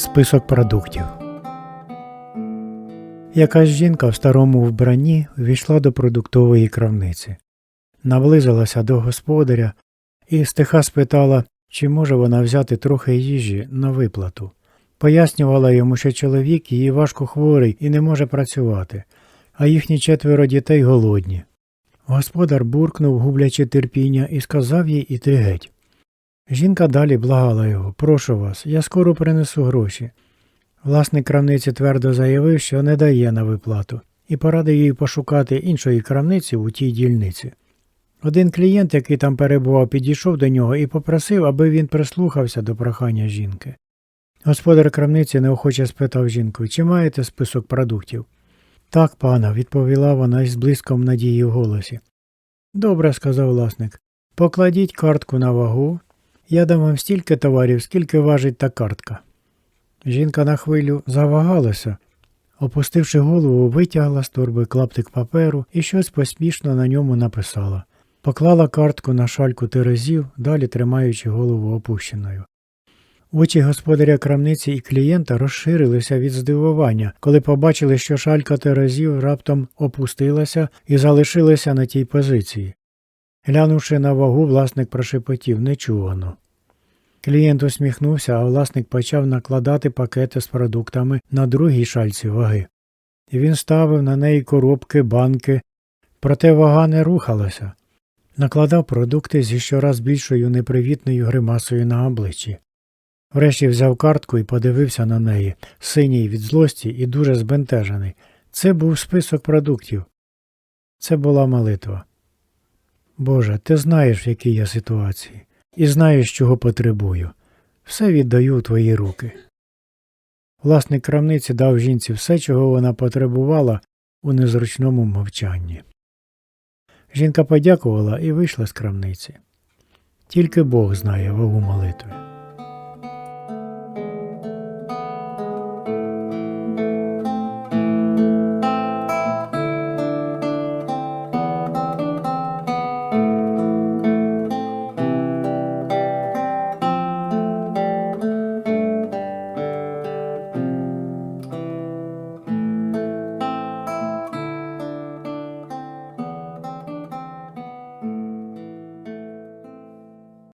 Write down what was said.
Список продуктів. Якась жінка в старому вбранні війшла до продуктової крамниці, наблизилася до господаря і стиха спитала, чи може вона взяти трохи їжі на виплату. Пояснювала йому, що чоловік її важко хворий і не може працювати, а їхні четверо дітей голодні. Господар буркнув, гублячи терпіння, і сказав їй іти геть. Жінка далі благала його Прошу вас, я скоро принесу гроші. Власник крамниці твердо заявив, що не дає на виплату, і порадив їй пошукати іншої крамниці у тій дільниці. Один клієнт, який там перебував, підійшов до нього і попросив, аби він прислухався до прохання жінки. Господар крамниці неохоче спитав жінку, чи маєте список продуктів? Так, пана, відповіла вона із блиском надії в голосі. Добре, сказав власник. Покладіть картку на вагу, я дам вам стільки товарів, скільки важить та картка. Жінка на хвилю завагалася, опустивши голову, витягла з торби клаптик паперу і щось поспішно на ньому написала. Поклала картку на шальку терезів, далі тримаючи голову опущеною. Очі господаря крамниці і клієнта розширилися від здивування, коли побачили, що шалька терезів раптом опустилася і залишилася на тій позиції. Глянувши на вагу, власник прошепотів нечувано. Клієнт усміхнувся, а власник почав накладати пакети з продуктами на другій шальці ваги. Він ставив на неї коробки, банки, проте вага не рухалася. Накладав продукти зі щораз більшою непривітною гримасою на обличчі. Врешті взяв картку і подивився на неї, синій від злості і дуже збентежений. Це був список продуктів. Це була молитва. Боже, ти знаєш, в якій я ситуації, і знаєш, чого потребую. Все віддаю у твої руки. Власник крамниці дав жінці все, чого вона потребувала у незручному мовчанні. Жінка подякувала і вийшла з крамниці. Тільки Бог знає вагу молитви.